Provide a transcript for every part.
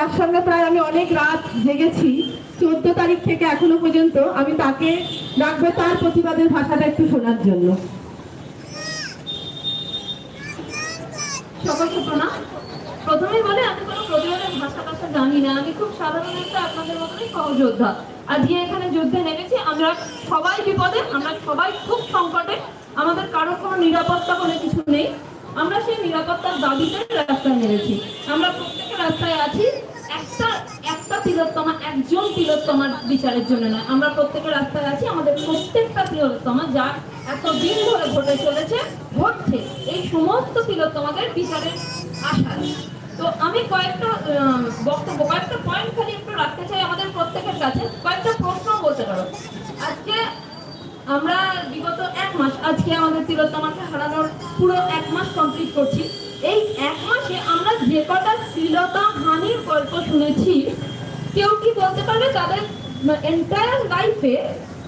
যার সঙ্গে প্রায় আমি অনেক রাত জেগেছি। চোদ্দ তারিখ থেকে এখনও পর্যন্ত আমি তাকে ডাকবো তার প্রতিবাদের ভাষাটা একটু শোনার জন্য। বলে, আমি কোনো ভাষা জানি না। আমি খুব এখানে যুদ্ধে নেমেছি, আমরা সবাই বিপদে, আমরা সবাই খুব আমাদের কোনো নিরাপত্তা বলে কিছু নেই। আমরা সেই নিরাপত্তার দাবিতে রাস্তায় নেমেছি। আমরা প্রত্যেকে রাস্তায় আছি। তিলোত্তমা একজন তিলোত্তমার বিচারের জন্য নয়। আমরা প্রত্যেকে রাস্তায় আছি, আমাদের প্রত্যেকটা তিলোত্তমা যা এতদিন ধরে ঘটে চলেছে, ঘটছে। এই সমস্ত তিলোত্তমাদের বিচারের আশায় তো আমি কয়েকটা বক্তব্য, কয়েকটা পয়েন্ট খালি একটু রাখতে চাই আমাদের প্রত্যেকের কাছে। কয়েকটা প্রশ্ন বলতে পারো। আজকে আমরা বিগত এক মাস, আজকে আমাদের তিলোত্তমাকে হারানোর পুরো এক মাস কমপ্লিট করছি। এই এক মাসে আমরা যে কটা শ্লীলতা হানির গল্প শুনেছি কেউ কি বলতে পারবে তাদের এন্টায়ার লাইফে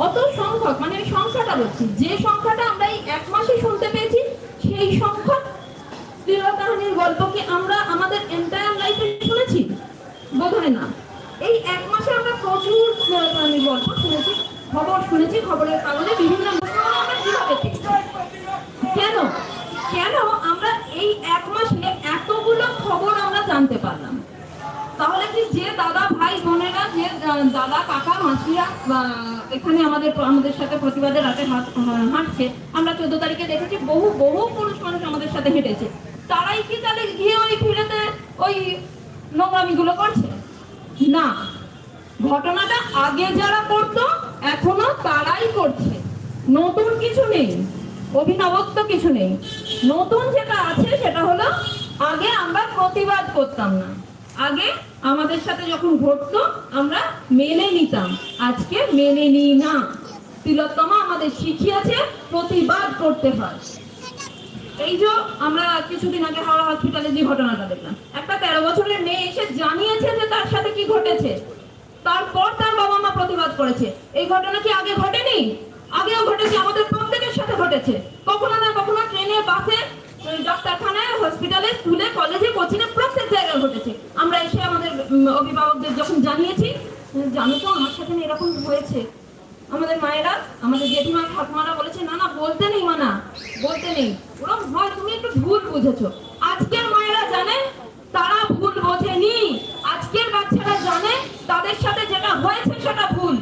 অত সংখ্যক মানে আমি সংখ্যাটা বলছি, যে সংখ্যাটা আমরা এই এক মাসে শুনতে পেয়েছি, সেই সংখ্যক শ্লীলতাহানির গল্প কি আমরা আমাদের এন্টায়ার লাইফে শুনেছি? বোধ না। এই এক মাসে আমরা প্রচুর শ্লীলতাহানির গল্প শুনেছি, খবর শুনেছি, খবরের কাগজে বিভিন্ন ঘটনা আমরা কীভাবে পেয়েছি কেন কেন আমরা এই এক মাসে এতগুলো খবর আমরা জানতে পারলাম তাহলে কি যে দাদা ভাই বোনেরা যে আহ, দাদা কাকা, মাসিরা এখানে আমাদের আমাদের সাথে প্রতিবাদের রাতে হাঁটছে। আমরা চোদ্দ তারিখে দেখেছি বহু বহু পুরুষ মানুষ আমাদের সাথে হেঁটেছে। তারাই কি তাহলে গিয়ে ওই ফিরেতে ওই নোংরামিগুলো করছে? না। ঘটনাটা আগে যারা করতো, এখনও তারাই করছে। নতুন কিছু নেই। অভিনবত্ব কিছু নেই। নতুন যেটা আছে, সেটা হলো আগে আমরা প্রতিবাদ করতাম না। আগে আমাদের সাথে যখন ঘটতো, আমরা মেনে নিতাম। আজকে মেনে নিই না। তিলোত্তমা আমাদের শিখিয়েছে, প্রতিবাদ করতে হয়। এই যে আমরা কিছুদিন আগে হাওড়া হসপিটালে যে ঘটনাটা দেখলাম। একটা তেরো বছরের মেয়ে এসে জানিয়েছে যে তার সাথে কি ঘটেছে। তারপর তার বাবা মা প্রতিবাদ করেছে। এই ঘটনা কি আগে ঘটেনি? আগেও ঘটেছে, আমাদের প্রত্যেকের সাথে ঘটেছে। কখনো না কখনো ট্রেনে, বাসে ডাক্তারখানায় হসপিটালে স্কুলে কলেজে কোচিংয়ে প্রত্যেক জায়গায় ঘটেছে। আমরা এসে আমাদের অভিভাবকদের যখন জানিয়েছি উম, জানো তো আমার সাথে এরকম হয়েছে। আমাদের মায়েরা আমাদের জেঠিমা ঠাকুমারা বলেছে না না বলতে নেই মানা বলতে নেই। ওরকম হয় তুমি একটু ভুল বুঝেছ। আজকের মায়েরা জানে তারা ভুল বোঝেনি। আজকের বাচ্চারা জানে তাদের সাথে যেটা হয়েছে সেটা ভুল।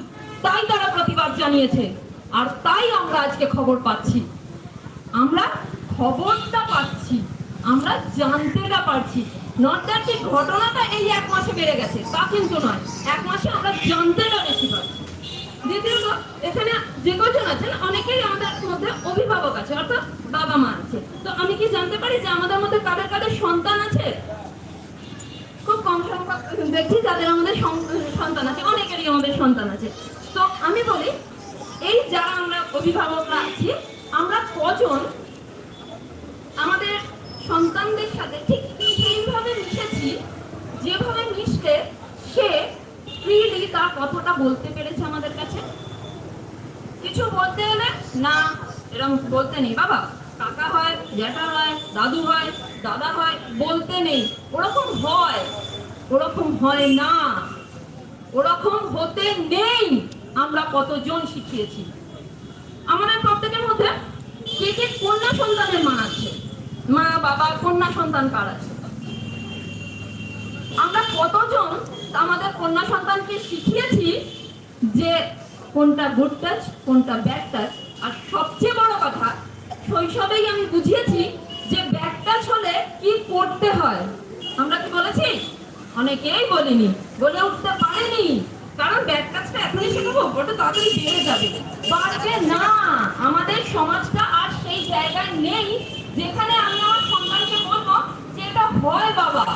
তাই তারা প্রতিবাদ জানিয়েছে। আর তাই আমরা আজকে খবর পাচ্ছি। আমরা খবরটা পাচ্ছি। আমরা জানতেটা পারছি। নট দ্যাট যে ঘটনাটা এই এক মাসে বেড়ে গেছে, তা কিন্তু নয়। এক মাসে আমরা জানতেটা বেশি পাচ্ছি দ্বিতীয়ত, এখানে যে কজন আছেন, অনেকেই আমাদের মধ্যে অভিভাবক আছে, অর্থাৎ বাবা মা আছে। তো আমি কি জানতে পারি যে আমাদের মধ্যে কাদের কাদের সন্তান আছে? খুব কম সংখ্যক দেখছি যাদের আমাদের সন্তান আছে, অনেকেরই আমাদের সন্তান আছে। তো আমি বলি, এই যারা আমরা অভিভাবকরা আছি, আমরা কজন সন্তানদের সাথে ঠিক সেইভাবে মিশেছি, যেভাবে মিশলে সে ফ্রিলি তার কথাটা বলতে পেরেছে আমাদের কাছে। কিছু বলতে হলে না এরকম বলতে নেই বাবা। কাকা হয়, জ্যাঠা হয়, দাদু হয়, দাদা হয়, বলতে নেই। ওরকম হয় ওরকম হয় না। ওরকম হতে নেই। আমরা কতজন শিখিয়েছি। আমাদের প্রত্যেকের মধ্যে কে কে কন্যা সন্তানের মা আছে? মা, বাবা, কন্যা সন্তান কার আছে? আমরা কতজন আমাদের কন্যা সন্তানকে শিখিয়েছি যে কোনটা গুড টাচ কোনটা ব্যাড টাচ আর সবচেয়ে বড় কথা, শৈশবেই আমি বুঝিয়েছি যে ব্যাড টাচ হলে কি করতে হয়। আমরা কি বলেছি? অনেকেই বলিনি, বলে উঠতে পারেনি। কারণ ব্যাড টাচটা এখনই শেখাবো ওটা তাড়াতাড়ি বেড়ে যাবে। বাড়বে না। আমাদের সমাজটা আর সেই জায়গায় নেই যেখানে আমি আমার সন্তানকে বলব যে এটা হয় বাবা।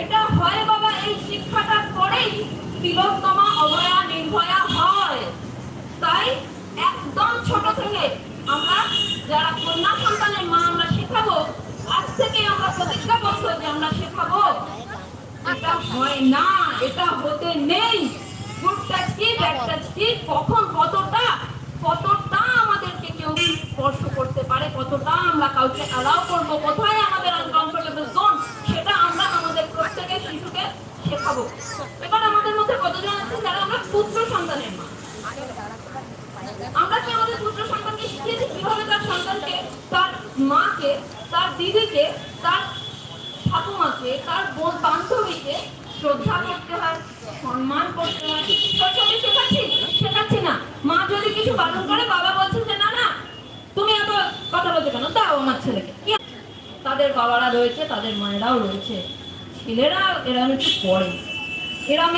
এটা হয় বাবা, এই শিক্ষাটা করেই তিলোত্তমা অভয়া নির্ভয়া হয়। তাই একদম ছোট থেকে আমরা যারা কন্যা সন্তানের মা আমরা শেখাবো, আজ থেকে আমরা প্রতিজ্ঞা করছ যে আমরা শেখাবো, এটা হয় না, এটা হতে নেই। গুড টাচ কি ব্যাড টাচ কি কখন কতটা কতটা স্পর্শ করতে পারে, কতটা আমরা কাউকে অ্যালাউ করব? কোথায় আমাদের আনকমফোর্টেবল জোন সেটা আমরা আমাদের প্রত্যেকের শিশুকে শেখাবো। এবার আমাদের মধ্যে কতজন আছেন যারা আমরা পুত্র সন্তানের মা। আমরা কি আমাদের পুত্র সন্তানকে শিখিয়েছি? কীভাবে তার সন্তানকে, তার মাকে, তার দিদিকে, তার ঠাকুমাকে, তার বোন বান্ধবীকে শ্রদ্ধা করতে হয়, সম্মান করতে হয়? শৈশবে শেখাচ্ছি? শেখাচ্ছি না। মা যদি কিছু বারণ করে, বাবা এত কথা বলছো কেন আমার ছেলেকে। তাদের বাবারা রয়েছে, তাদের মায়েরাও রয়েছে। ছেলেরা একটু পড়ে।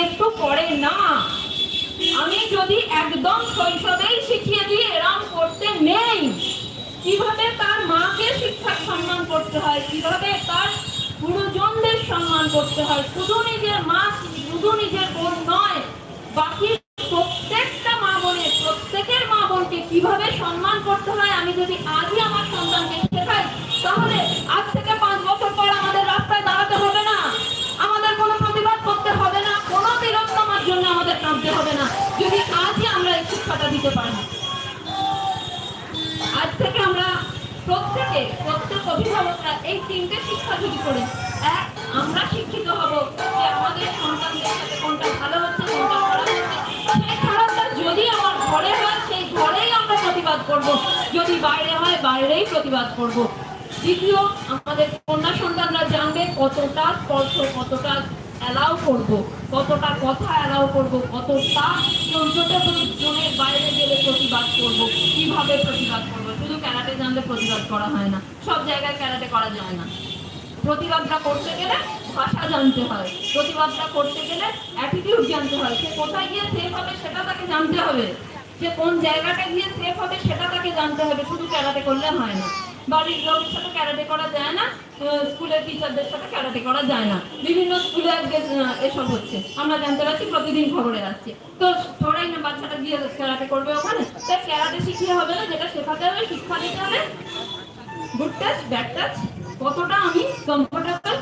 একটু পড়ে না। আমি যদি একদম শৈশবেই শিখিয়ে দিই, এরম করতে নেই। কীভাবে তার মাকে শিক্ষার সম্মান করতে হয়, কীভাবে তার গুরুজনদের সম্মান করতে হয়, শুধু নিজের মা, শুধু নিজের বোন নয়, বাকি প্রত্যেকটা মা বোনের, প্রত্যেকের মা কীভাবে সম্মান করতে হয় আমি যদি আজই আমার সন্তানকে শেখাই, তাহলে আজ থেকে পাঁচ বছর পর আমাদের রাস্তায় দাঁড়াতে হবে না। আমাদের কোনো প্রতিবাদ করতে হবে না, কোনো তিরস্কামার জন্য আমাদের কাঁদতে হবে না, যদি আজই আমরা এই শিক্ষাটা দিতে পারি। আজ থেকে আমরা প্রত্যেকে, প্রত্যেক অভিভাবকরা এই তিনটে শিক্ষা যদি করি, এক, আমরা শিক্ষিত হব যে আমাদের সন্তানদের সাথে কোনটা ভালো হচ্ছে, কোনটা খারাপ হচ্ছে। সেই খারাপটা যদি আমার ঘরে হয় সেই ঘরেই আমরা প্রতিবাদ করব। যদি বাইরে হয়, বাইরেই প্রতিবাদ করব। দ্বিতীয়, আমাদের কন্যা সন্তানরা জানবে কতটা স্পর্শ, কতটা অ্যালাউ করব, কতটা কথা অ্যালাউ করব, কতটা চৌদ্দটা জনের বাইরে গেলে প্রতিবাদ করব, কীভাবে প্রতিবাদ করব। শুধু ক্যারাটে জানলে প্রতিবাদ করা হয় না, সব জায়গায় ক্যারাটে করা যায় না। প্রতিবাদটা করতে গেলে ভাষা জানতে হয়, প্রতিবাদটা করতে গেলে অ্যাটিটিউড জানতে হয়, সে কোথায় গিয়ে সেফ হবে সেটা তাকে জানতে হবে। সে কোন জায়গাটা গিয়ে সেফ হবে সেটা তাকে জানতে হবে, শুধু ক্যারাটে করলে হয় না। বাড়ির লোকের সাথে ক্যারাটে করা যায় না স্কুলের টিচারদের সাথে ক্যারাটে করা যায় না। বিভিন্ন স্কুলে আজকে এসব হচ্ছে। আমরা জানতে পারছি, প্রতিদিন খবরে আসছে। তো থোড়াই না, বাচ্চাটা গিয়ে ক্যারাটে করবে ওখানে তাই ক্যারাটে শিখিয়ে হবে না, যেটা শেখাতে হবে, শিক্ষা দিতে হবে। গুড টাচ ব্যাড টাচ কতটা আমি কমফোর্টেবল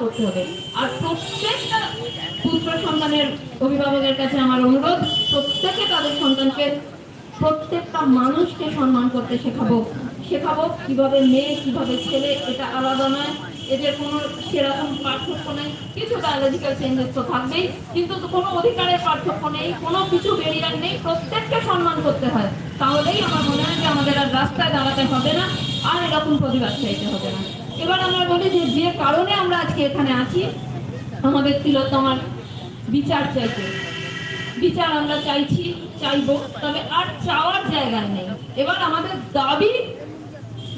করতে হবে। আর প্রত্যেকটা পুত্র সন্তানের অভিভাবকের কাছে আমার অনুরোধ, প্রত্যেকে তাদের সন্তানকে, প্রত্যেকটা মানুষকে সম্মান করতে শেখাবো। শেখাবো কীভাবে মেয়ে, কীভাবে ছেলে, এটা আলাদা নয়। এদের কোনো সেরকম পার্থক্য নেই। কিছু বায়োলজিক্যাল চেঞ্জেস তো থাকবেই, কিন্তু কোনো অধিকারের পার্থক্য নেই, কোনো কিছু বেরিয়ার নেই। প্রত্যেককে সম্মান করতে হয়। তাহলেই আমার মনে হয় যে আমাদের আর রাস্তায় দাঁড়াতে হবে না, আর এরকম প্রতিবাদ চাইতে হবে না। এবার আমরা বলি যে যে কারণে আমরা আজকে এখানে আছি, আমাদের ছিল তোমার বিচার চাইতে। বিচার আমরা চাইছি, চাইব, তবে আর চাওয়ার জায়গা নেই। এবার আমাদের দাবি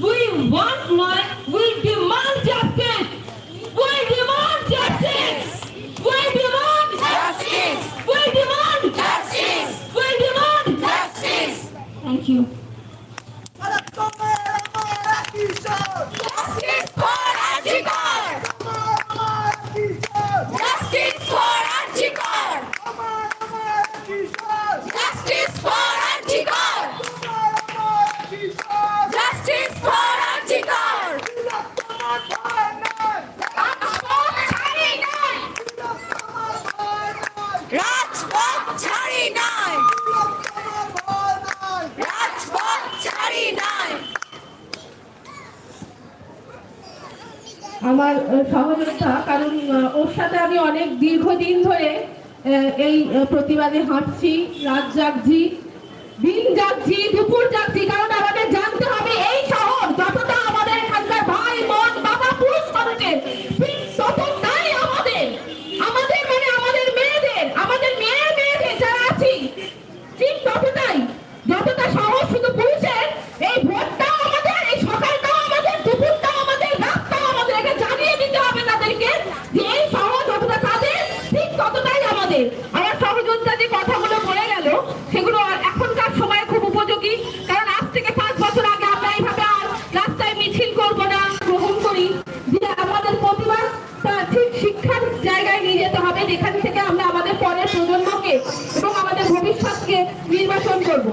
উই ওয়ান্ট নয় we demand justice we demand justice আমার সহযোগিতা, কারণ ওর সাথে আমি অনেক দীর্ঘদিন ধরে এই প্রতিবাদে হাঁটছি। রাত জাগছি, দিন জাগছি, দুপুর জাগছি, কারণ আমাদের জানতে হবে এই শহর যতটা আমাদের এখানকার ভাই বোন বাবা পুরুষ মানুষের ঠিক ততটাই আমাদের আমাদের মানে আমাদের মেয়েদের আমাদের মেয়ে মেয়েদের যারা আছি ঠিক ততটাই যতটা সাহস শুধু পুরুষের এই ভোটটাও আমাদের এই সকালটাও আমাদের দুপুরটাও আমাদের রাতটাও আমাদের এটা জানিয়ে দিতে হবে তাদেরকে যে এই শহর যতটা তাদের ঠিক ততটাই আমাদের আমার সহযোগিতা যে কথাগুলো বলে গেল সেগুলো আর এখনকার সময় খুব উপযোগী কারণ আজ থেকে পাঁচ বছর আগে আমরা এইভাবে আর রাস্তায় মিছিল করব না গ্রহণ করি যে আমাদের প্রতিবাদ তা ঠিক শিক্ষার জায়গায় নিয়ে যেতে হবে যেখান থেকে আমরা আমাদের পরের প্রজন্মকে এবং আমাদের ভবিষ্যৎকে নির্বাচন করব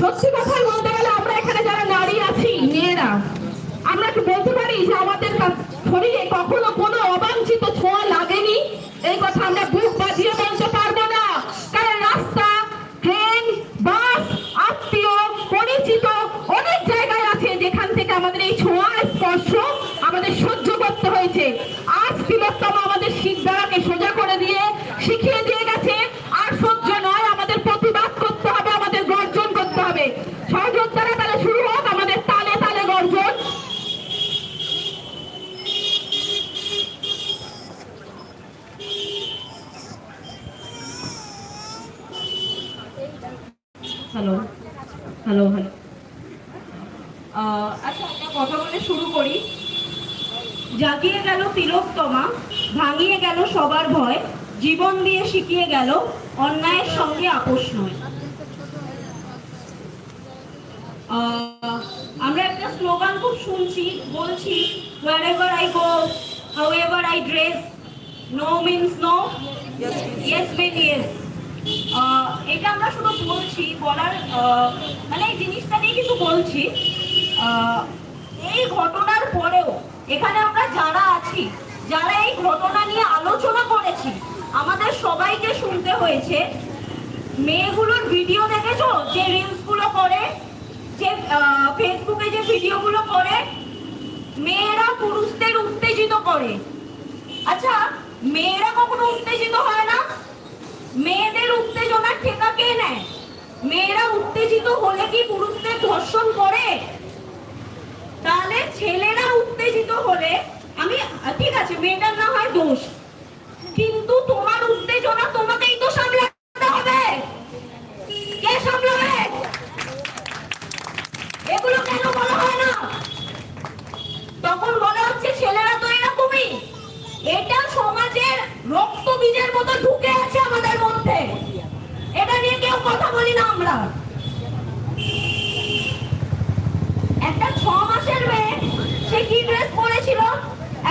সত্যি কথা বলতে গেলে আমরা এখানে যারা নারী আছি, মেয়েরা, আমরা কি বলতে পারি যে আমাদের শরীরে কখনো কোনো অবাঞ্ছিত ছোঁয়া লাগেনি? এই কথা আমরা বুক বাজিয়ে বলতে পারব না। কারণ রাস্তা, ট্রেন, বাস, আত্মীয়, পরিচিত অনেক জায়গায় আছে যেখান থেকে আমাদের এই ছোঁয়া স্পর্শ আমাদের সহ্য করতে হয়েছে আজ তিলোত্তমা আমাদের শিখ দ্বারাকে সোজা হ্যালো হ্যালো হ্যালো আচ্ছা একটা কথা বলে শুরু করি জাগিয়ে গেল তিলোত্তমা ভাঙিয়ে গেল সবার ভয় জীবন দিয়ে শিখিয়ে গেল অন্যায়ের সঙ্গে আপোষ নয়। আমরা একটা স্লোগান খুব শুনছি বলছি wherever I go however I dress no means no yes means yes. আহ, এটা আমরা শুধু বলছি বলার আহ, মানে এই জিনিসটা নিয়ে কিছু বলছি। আহ, এই ঘটনার পরেও এখানে আমরা যারা আছি যারা এই ঘটনা নিয়ে আলোচনা করেছি, আমাদের সবাইকে শুনতে হয়েছে। মেয়েগুলোর ভিডিও দেখেছ? যে রিলসগুলো করে, যে ফেসবুকে যে ভিডিওগুলো করে, মেয়েরা পুরুষদের উত্তেজিত করে। আচ্ছা মেয়েরা কখনো উত্তেজিত হয় না? মেয়েদের উত্তেজনার ঠেকা কে নেয়? মেয়েরা উত্তেজিত হলে কি পুরুষদের ধর্ষণ করে? তাহলে ছেলেরা উত্তেজিত হলে আমি ঠিক আছে, মেয়েটার না হয় দোষ। কিন্তু তোমার উত্তেজনা তোমাকেই তো সামলাতে হবে। কে সামলাবে? এগুলো কেন বলা হয় না? তখন বলা হচ্ছে ছেলেরা তো এরকমই। এটা সমাজের রক্ত বীজের মতো ঢুকে আছে আমাদের মধ্যে। এটা নিয়ে কেউ কথা বলি না আমরা। একটা ছ মাসের মেয়ে, সে কি ড্রেস পরেছিল?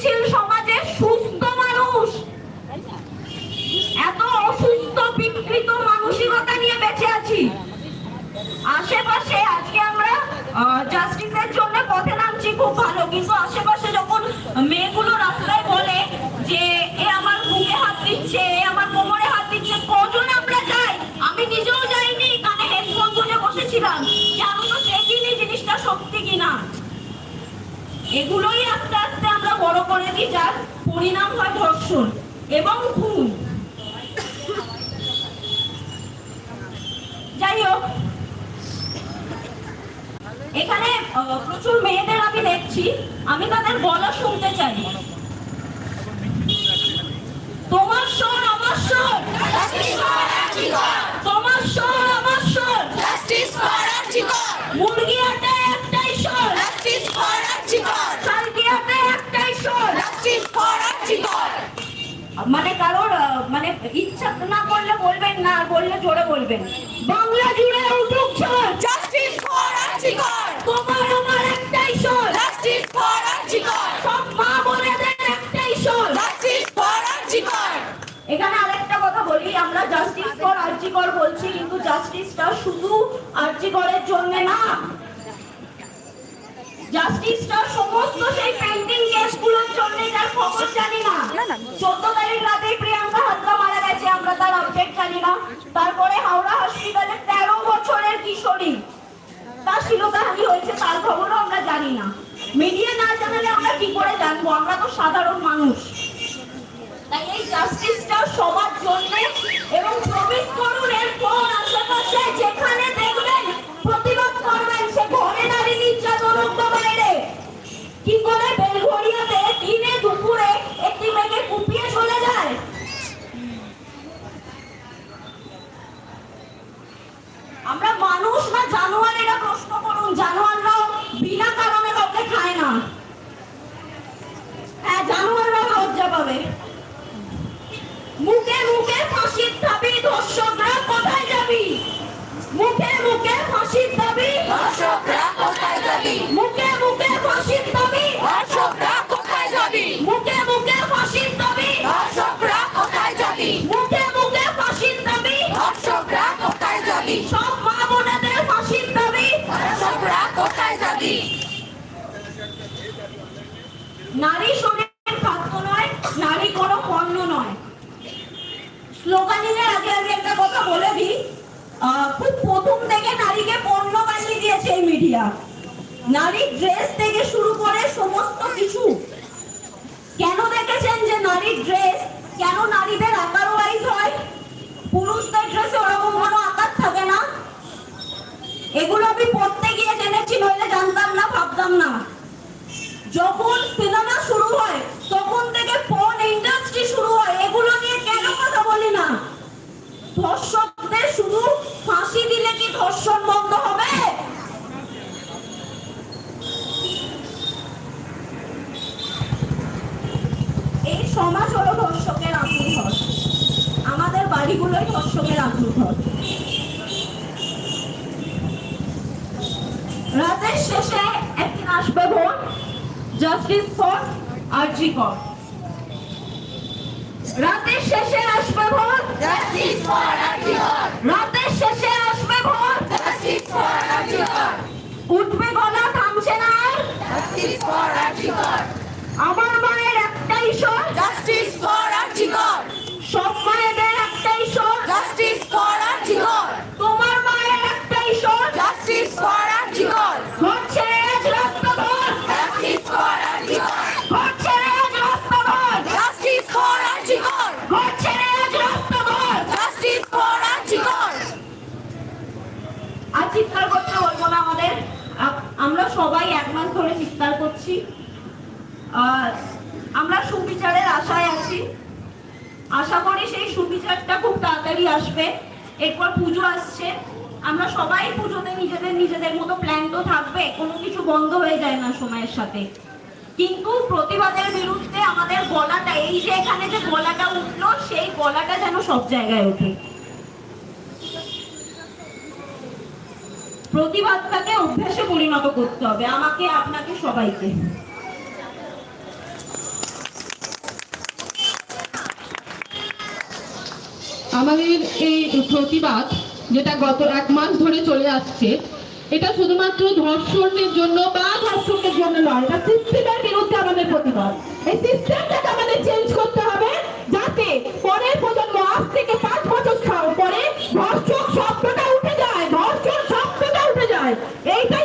প্রগতিশীল সমাজে সুস্থ মানুষ, এত অসুস্থ বিকৃত মানসিকতা নিয়ে বেঁচে আছি। আশেপাশে আজকে আমরা জাস্টিসের জন্য পথে নামছি খুব ভালো, কিন্তু আশেপাশে যখন মেয়েগুলো রাস্তায় বলে যে, এ আমার বুকে হাত দিচ্ছে, এ আমার কোমরে হাত দিচ্ছে, কজন আমরা যাই? আমি নিজেও যাইনি, কানে হেডফোন গুঁজে বসেছিলাম। যে আমি তো দেখিনি জিনিসটা সত্যি কিনা? এগুলোই আস্তে বড় করে দিই, যার পরিণাম হয় ধর্ষণ এবং খুন। যাই হোক, এখানে প্রচুর মেয়েদের আমি দেখছি। আমি তাদের গলা শুনতে চাই। কারোর মানে ইচ্ছা না করলে বলবেন না বললে জোরে বলবেন বাংলা জুড়ে উঠুক! তোমার আমার একটাই! সব মা বোনেদের একটাই Archicor! এখানে আরেকটা কথা বলি আমরা জাস্টিস ফর আর্জিকর বলছি কিন্তু জাস্টিসটা শুধু আর্জিকরের জন্য না জাস্টিসটা সমস্ত সেই পেন্ডিং কেসগুলোর জন্য যার খবর জানি না। চোদ্দ তারিখ রাতে প্রিয়াঙ্কা হাজরা মারা গেছে আমরা তার আপডেট জানি না। তারপরে হাওড়া হসপিটালে তেরো বছরের কিশোরী। তার শিলতাহানি হয়েছে তার খবরও আমরা জানি না। মিডিয়া না জানালে আমরা কি করে জানব? আমরা তো সাধারণ মানুষ। তাই এই জাস্টিসটা সবার জন্য এবং প্রবেশ করুন এরপর আশেপাশে যেখানে দেখবেন প্রতিবাদ করবেন সে ঘরে নারী নির্যাতন হোক বা বাইরে কি করে বেলঘড়িয়াতে দিনে দুপুরে একটি মেয়েকে কুপিয়ে চলে যায়। আমরা মানুষ না জানোয়ার এটা প্রশ্ন করুন জানোয়াররাও বিনা কারণে কাউকে খায় না হ্যাঁ জানোয়াররাও লজ্জা পাবে মুখে মুখে ফাঁসির দাবি দর্শকরা কোথায় যাবি মুখে মুখে ফাঁসির দাবি ধর্ষকরা কোথায় যাবি মুখে মুখে ফাঁসির দাবি ধর্ষকরা কোথায় যাবি মুখে মুখে ফাঁসির দাবি ধর্ষকরা কোথায় যাবি মুখে মুখে ফাঁসির দাবি ধর্ষকরা কোথায় যাবি সব মা বোনেদের ফাঁসির দাবি ধর্ষকরা কোথায় যাবি নারী শরীর খাদ্য নয়, নারী কোনো পণ্য নয়। স্লোগানিং এর আগে আমি একটা কথা বলে দিই। খুব প্রথম থেকে নারীকে পণ্য বানিয়ে দিয়েছে এই মিডিয়া নারীর ড্রেস থেকে শুরু করে সমস্ত কিছু। কেন দেখেছেন যে নারীর ড্রেস কেন নারীদের আকার ওয়াইজ হয়? পুরুষদের ড্রেসে ওরকম কোনো আকার থাকে না। এগুলো আমি পড়তে গিয়ে জেনেছি, নইলে জানতাম না, ভাবতাম না। যখন সিনেমা শুরু হয়, তখন থেকে পর্ন ইন্ডাস্ট্রি শুরু হয়, এগুলো নিয়ে কেন কথা বলি না? ধর্ষকদের শুধু ফাঁসি দিলে কি ধর্ষণ বন্ধ হবে? এই সমাজ হলো ধর্ষকের আতুর ঘর। আমাদের বাড়িগুলোই ধর্ষকের আতুর ঘর। রাতের শেষে একদিন আসবে ভোট জাস্টিস ফর আরজি কর রাতের শেষে আসবে ভোট। জাস্টিস ফর আরজি কর রাতের শেষে আসবে ভোট। জাস্টিস ফর আরজি কর উঠবে গলা থামছে না। জাস্টিস ফর আরজি কর আমার মায়ের একটাই স্বর জাস্টিস ফর আমরা সুবিচারের আশায় আছি। আশা করি সেই সুবিচারটা খুব তাড়াতাড়ি আসবে। এরপর পুজো আসছে। আমরা সবাই পুজোতে নিজেদের নিজেদের মতো প্ল্যান তো থাকবে, কোনো কিছু বন্ধ হয়ে যায় না সময়ের সাথে। কিন্তু প্রতিবাদের বিরুদ্ধে আমাদের গলাটা, এই যে এখানে যে গলাটা উঠল, সেই গলাটা যেন সব জায়গায় ওঠে। প্রতিবাদটাকে অভ্যাসে পরিণত করতে হবে, আমাকে, আপনাকে, সবাইকে। আমাদের এই প্রতিবাদ যেটা গত এক মাস ধরে চলে আসছে, এটা শুধুমাত্র ধর্ষণের জন্য বা ধর্ষকের জন্য নয়, এটা সিস্টেমের বিরুদ্ধে আমাদের প্রতিবাদ। এই সিস্টেমটাকে আমাদের চেঞ্জ করতে হবে যাতে পরের প্রজন্ম আজ থেকে পাঁচ বছর পরে ধর্ষক শব্দটা উঠে যায়, ধর্ষণ শব্দটা উঠে যায়। এইটাই